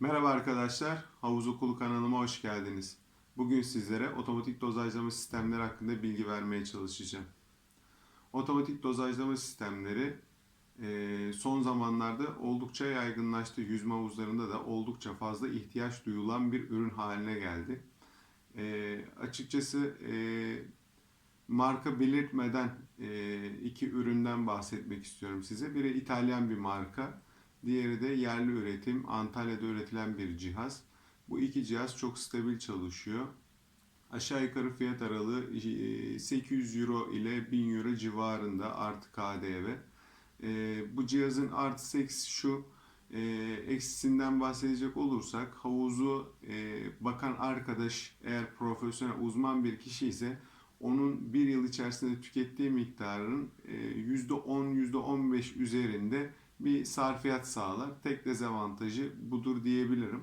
Merhaba arkadaşlar, Havuz Okulu kanalıma hoş geldiniz. Bugün sizlere otomatik dozajlama sistemleri hakkında bilgi vermeye çalışacağım. Otomatik dozajlama sistemleri e, son zamanlarda oldukça yaygınlaştı. Yüzme havuzlarında da oldukça fazla ihtiyaç duyulan bir ürün haline geldi. E, açıkçası e, marka belirtmeden iki üründen bahsetmek istiyorum size. Biri İtalyan bir marka, diğeri de yerli üretim, Antalya'da üretilen bir cihaz. Bu iki cihaz çok stabil çalışıyor. Aşağı yukarı fiyat aralığı e, 800 euro ile 1000 euro civarında artı KDV. E, bu cihazın artı eksi şu, e, eksisinden bahsedecek olursak havuzu e, bakan arkadaş eğer profesyonel uzman bir kişi ise onun bir yıl içerisinde tükettiği miktarın e, %10 %15 üzerinde bir sarfiyat sağlar. Tek dezavantajı budur diyebilirim.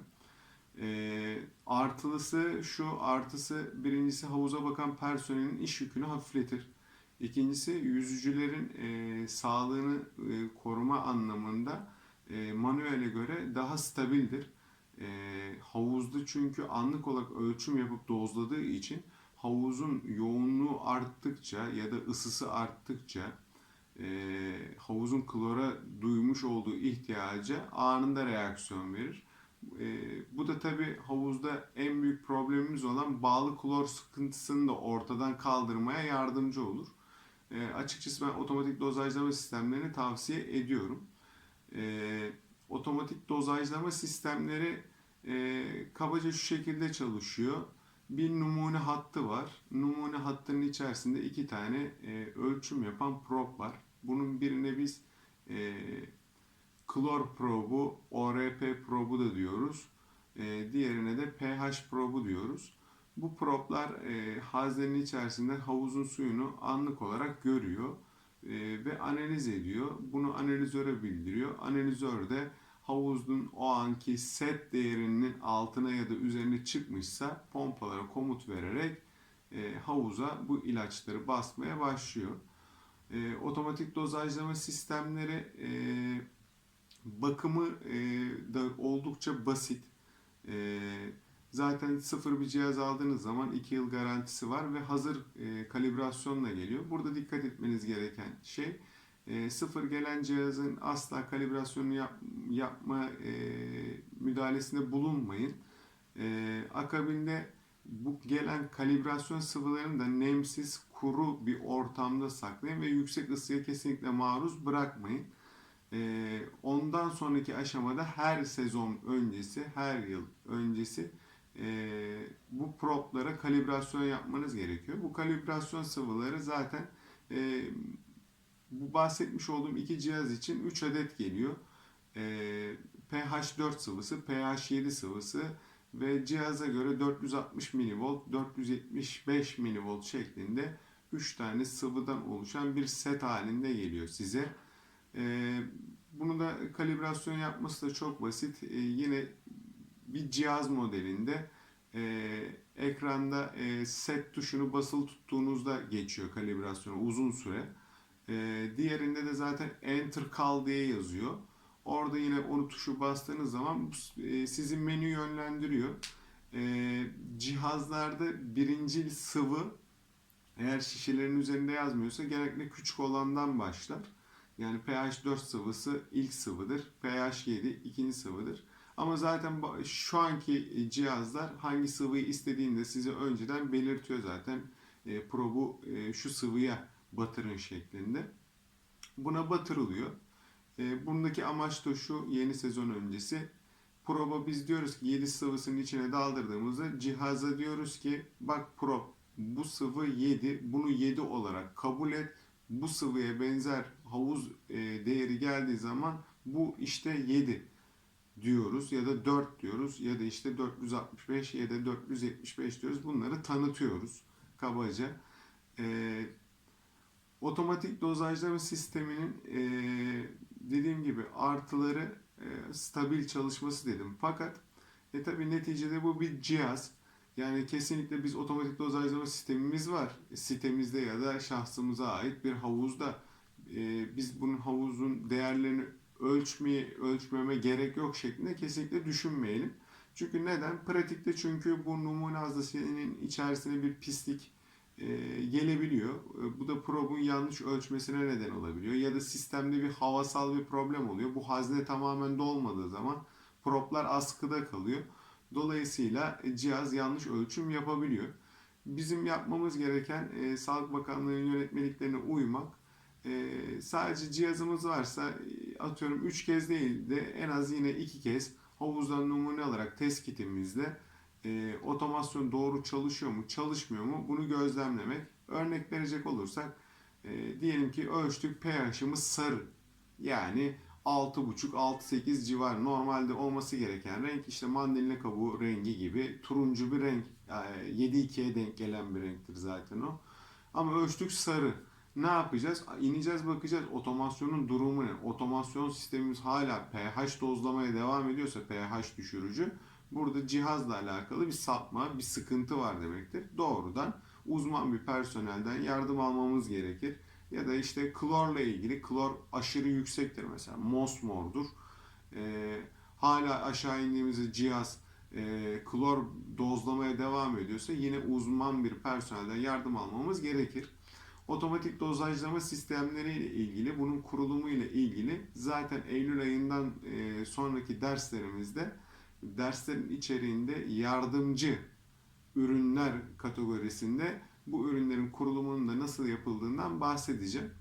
E, artılısı şu, artısı birincisi havuza bakan personelin iş yükünü hafifletir. İkincisi yüzücülerin e, sağlığını e, koruma anlamında e, manuele göre daha stabildir. E, havuzda çünkü anlık olarak ölçüm yapıp dozladığı için havuzun yoğunluğu arttıkça ya da ısısı arttıkça e, havuzun klora duymuş olduğu ihtiyaca anında reaksiyon verir. E, bu da tabi havuzda en büyük problemimiz olan bağlı klor sıkıntısını da ortadan kaldırmaya yardımcı olur. E, açıkçası ben otomatik dozajlama sistemlerini tavsiye ediyorum. Otomatik dozajlama sistemleri e, kabaca şu şekilde çalışıyor bir numune hattı var. Numune hattının içerisinde iki tane e, ölçüm yapan probe var. Bunun birine biz e, klor probu, ORP probu da diyoruz. E, diğerine de pH probu diyoruz. Bu problar e, haznenin içerisinde havuzun suyunu anlık olarak görüyor e, ve analiz ediyor. Bunu analizöre bildiriyor. Analizör de havuzun o anki set değerinin altına ya da üzerine çıkmışsa pompalara komut vererek e, havuza bu ilaçları basmaya başlıyor. E, otomatik dozajlama sistemleri e, bakımı e, da oldukça basit. E, zaten sıfır bir cihaz aldığınız zaman 2 yıl garantisi var ve hazır e, kalibrasyonla geliyor. Burada dikkat etmeniz gereken şey e, sıfır gelen cihazın asla kalibrasyonu yap, yapma e, müdahalesinde bulunmayın. E, akabinde bu gelen kalibrasyon sıvılarını da nemsiz, kuru bir ortamda saklayın ve yüksek ısıya kesinlikle maruz bırakmayın. E, ondan sonraki aşamada her sezon öncesi, her yıl öncesi e, bu proplara kalibrasyon yapmanız gerekiyor. Bu kalibrasyon sıvıları zaten e, bu bahsetmiş olduğum iki cihaz için 3 adet geliyor. PH 4 sıvısı, pH 7 sıvısı ve cihaza göre 460 mV, 475 mV şeklinde 3 tane sıvıdan oluşan bir set halinde geliyor size. E, bunu da kalibrasyon yapması da çok basit. E, yine bir cihaz modelinde e, ekranda e, set tuşunu basılı tuttuğunuzda geçiyor kalibrasyonu uzun süre. E, diğerinde de zaten Enter Kal diye yazıyor. Orada yine onu tuşu bastığınız zaman e, sizi menü yönlendiriyor. E, cihazlarda birinci sıvı eğer şişelerin üzerinde yazmıyorsa genellikle küçük olandan başlar. Yani pH 4 sıvısı ilk sıvıdır. pH 7 ikinci sıvıdır. Ama zaten şu anki cihazlar hangi sıvıyı istediğini de size önceden belirtiyor zaten. E, probu e, şu sıvıya batırın şeklinde. Buna batırılıyor. E, bundaki amaç da şu yeni sezon öncesi. Proba biz diyoruz ki 7 sıvısının içine daldırdığımızda cihaza diyoruz ki bak prob bu sıvı 7 bunu 7 olarak kabul et. Bu sıvıya benzer havuz e, değeri geldiği zaman bu işte 7 diyoruz ya da 4 diyoruz ya da işte 465 ya da 475 diyoruz. Bunları tanıtıyoruz kabaca. Ee, otomatik dozajlama sisteminin e, dediğim gibi artıları e, stabil çalışması dedim. Fakat e tabi neticede bu bir cihaz. Yani kesinlikle biz otomatik dozajlama sistemimiz var. Sitemizde ya da şahsımıza ait bir havuzda. E, biz bunun havuzun değerlerini ölçme, ölçmeme gerek yok şeklinde kesinlikle düşünmeyelim. Çünkü neden? Pratikte çünkü bu numune haznesinin içerisine bir pislik e, gelebiliyor. E, bu da probun yanlış ölçmesine neden olabiliyor. Ya da sistemde bir havasal bir problem oluyor. Bu hazne tamamen dolmadığı zaman proplar askıda kalıyor. Dolayısıyla e, cihaz yanlış ölçüm yapabiliyor. Bizim yapmamız gereken e, Sağlık Bakanlığı'nın yönetmeliklerine uymak. E, sadece cihazımız varsa e, atıyorum 3 kez değil de en az yine 2 kez havuzdan numune alarak test kitimizde e, otomasyon doğru çalışıyor mu, çalışmıyor mu bunu gözlemlemek. Örnek verecek olursak e, diyelim ki ölçtük pH'imiz sarı. Yani 6,5-6,8 civarı normalde olması gereken renk işte mandalina kabuğu rengi gibi turuncu bir renk. Yani 7-2'ye denk gelen bir renktir zaten o. Ama ölçtük sarı. Ne yapacağız? İneceğiz bakacağız otomasyonun durumu ne? Otomasyon sistemimiz hala pH dozlamaya devam ediyorsa pH düşürücü burada cihazla alakalı bir sapma, bir sıkıntı var demektir. Doğrudan uzman bir personelden yardım almamız gerekir. Ya da işte klorla ilgili klor aşırı yüksektir mesela mosmordur. Ee, hala aşağı indiğimizde cihaz e, klor dozlamaya devam ediyorsa yine uzman bir personelden yardım almamız gerekir. Otomatik dozajlama sistemleri ile ilgili, bunun kurulumu ile ilgili zaten Eylül ayından e, sonraki derslerimizde derslerin içeriğinde yardımcı ürünler kategorisinde bu ürünlerin kurulumunun da nasıl yapıldığından bahsedeceğim.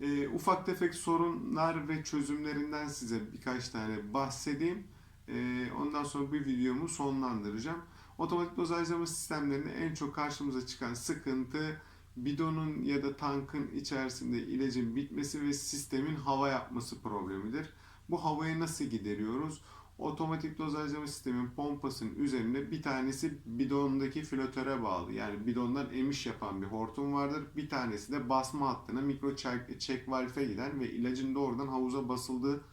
E, ufak tefek sorunlar ve çözümlerinden size birkaç tane bahsedeyim. E, ondan sonra bir videomu sonlandıracağım. Otomatik dozajlama sistemlerinde en çok karşımıza çıkan sıkıntı bidonun ya da tankın içerisinde ilacın bitmesi ve sistemin hava yapması problemidir. Bu havayı nasıl gideriyoruz? Otomatik dozajlama sistemin pompasının üzerinde bir tanesi bidondaki flotöre bağlı. Yani bidondan emiş yapan bir hortum vardır. Bir tanesi de basma hattına mikro check, check valve'e giden ve ilacın doğrudan havuza basıldığı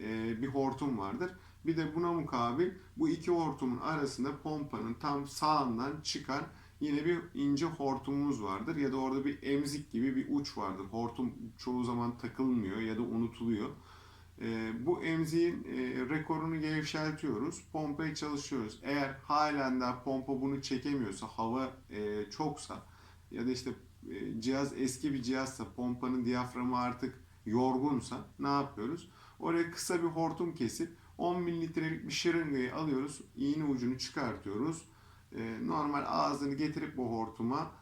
e, bir hortum vardır. Bir de buna mukabil bu iki hortumun arasında pompanın tam sağından çıkan yine bir ince hortumumuz vardır. Ya da orada bir emzik gibi bir uç vardır. Hortum çoğu zaman takılmıyor ya da unutuluyor. E, bu emziğin e, rekorunu gevşeltiyoruz. Pompayı çalışıyoruz. Eğer halen daha pompa bunu çekemiyorsa, hava e, çoksa ya da işte e, cihaz eski bir cihazsa, pompanın diyaframı artık yorgunsa ne yapıyoruz? Oraya kısa bir hortum kesip 10 mililitrelik bir şırıngayı alıyoruz. iğne ucunu çıkartıyoruz. Normal ağzını getirip bu hortuma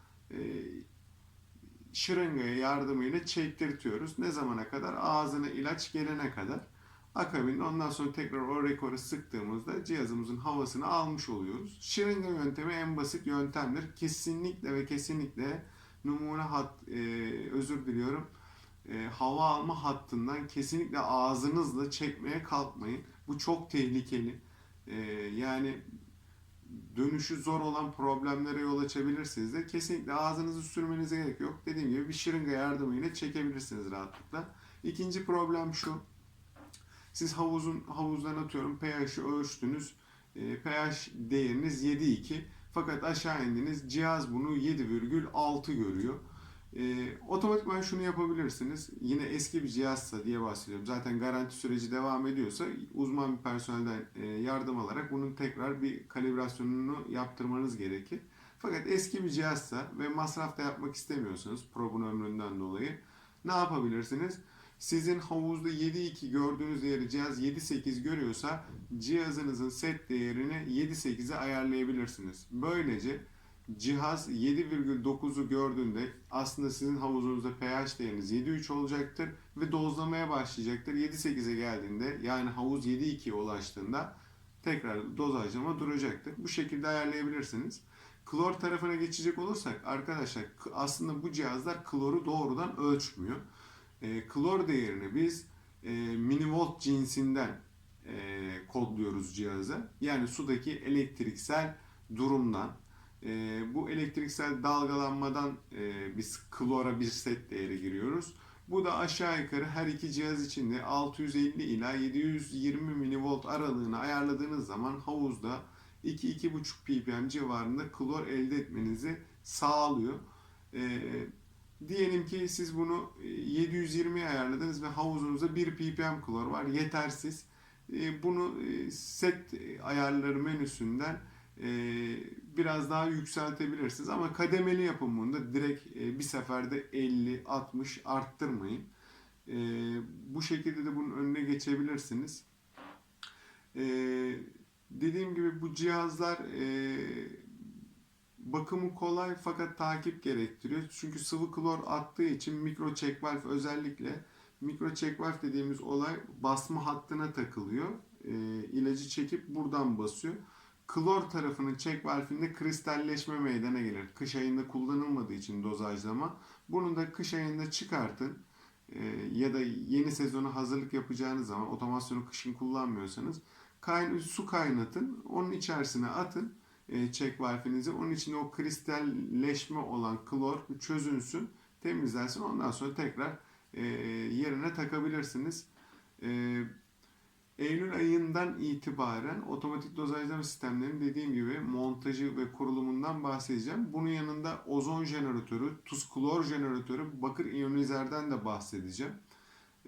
şırıngaya yardımıyla çektirtiyoruz. Ne zamana kadar? Ağzına ilaç gelene kadar. Akabinde ondan sonra tekrar o rekoru sıktığımızda cihazımızın havasını almış oluyoruz. Şırınga yöntemi en basit yöntemdir. Kesinlikle ve kesinlikle numune hat, e, özür diliyorum, e, hava alma hattından kesinlikle ağzınızla çekmeye kalkmayın. Bu çok tehlikeli. E, yani dönüşü zor olan problemlere yol açabilirsiniz de kesinlikle ağzınızı sürmenize gerek yok. Dediğim gibi bir şırınga yardımıyla çekebilirsiniz rahatlıkla. İkinci problem şu. Siz havuzun havuzdan atıyorum pH'i ölçtünüz. E, pH değeriniz 7.2 fakat aşağı indiniz cihaz bunu 7,6 görüyor. E, otomatikman şunu yapabilirsiniz. Yine eski bir cihazsa diye bahsediyorum. Zaten garanti süreci devam ediyorsa uzman bir personelden e, yardım alarak bunun tekrar bir kalibrasyonunu yaptırmanız gerekir. Fakat eski bir cihazsa ve masraf da yapmak istemiyorsanız probun ömründen dolayı ne yapabilirsiniz? Sizin havuzda 7.2 gördüğünüz değeri cihaz 7.8 görüyorsa cihazınızın set değerini 7.8'e ayarlayabilirsiniz. Böylece cihaz 7,9'u gördüğünde aslında sizin havuzunuzda pH değeriniz 7,3 olacaktır ve dozlamaya başlayacaktır. 7,8'e geldiğinde yani havuz 7,2'ye ulaştığında tekrar dozajlama duracaktır. Bu şekilde ayarlayabilirsiniz. Klor tarafına geçecek olursak arkadaşlar aslında bu cihazlar kloru doğrudan ölçmüyor. E, klor değerini biz e, milivolt cinsinden e, kodluyoruz cihaza. Yani sudaki elektriksel durumdan e, bu elektriksel dalgalanmadan e, biz klora bir set değeri giriyoruz. Bu da aşağı yukarı her iki cihaz için de 650 ila 720 milivolt aralığını ayarladığınız zaman havuzda 2-2,5 ppm civarında klor elde etmenizi sağlıyor. E, Diyelim ki siz bunu e, 720'ye ayarladınız ve havuzunuzda 1 ppm klor var. Yetersiz. E, Bunu e, set ayarları menüsünden e, biraz daha yükseltebilirsiniz. Ama kademeli yapın bunu da direkt e, bir seferde 50-60 arttırmayın. E, Bu şekilde de bunun önüne geçebilirsiniz. E, Dediğim gibi bu cihazlar e, bakımı kolay fakat takip gerektiriyor. Çünkü sıvı klor attığı için mikro check valve özellikle mikro check valve dediğimiz olay basma hattına takılıyor. E, ilacı çekip buradan basıyor. Klor tarafının check valve'inde kristalleşme meydana gelir. Kış ayında kullanılmadığı için dozajlama. Bunu da kış ayında çıkartın. E, ya da yeni sezona hazırlık yapacağınız zaman otomasyonu kışın kullanmıyorsanız kayn su kaynatın. Onun içerisine atın e, check valve'inizi. Onun içinde o kristalleşme olan klor çözünsün, temizlensin. Ondan sonra tekrar e, yerine takabilirsiniz. Eylül ayından itibaren otomatik dozajlama sistemlerinin dediğim gibi montajı ve kurulumundan bahsedeceğim. Bunun yanında ozon jeneratörü, tuz klor jeneratörü, bakır iyonizerden de bahsedeceğim.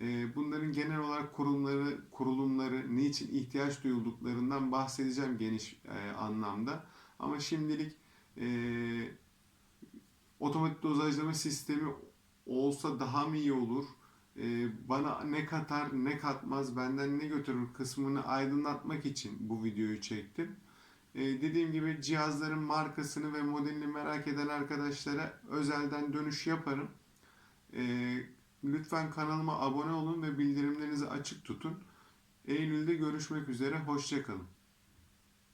Ee, Bunların genel olarak kurumları, kurulumları, niçin ihtiyaç duyulduklarından bahsedeceğim geniş e, anlamda. Ama şimdilik e, otomatik dozajlama sistemi olsa daha mı iyi olur? E, bana ne katar, ne katmaz, benden ne götürür kısmını aydınlatmak için bu videoyu çektim. E, dediğim gibi cihazların markasını ve modelini merak eden arkadaşlara özelden dönüş yaparım. E, Lütfen kanalıma abone olun ve bildirimlerinizi açık tutun. Eylül'de görüşmek üzere, hoşçakalın.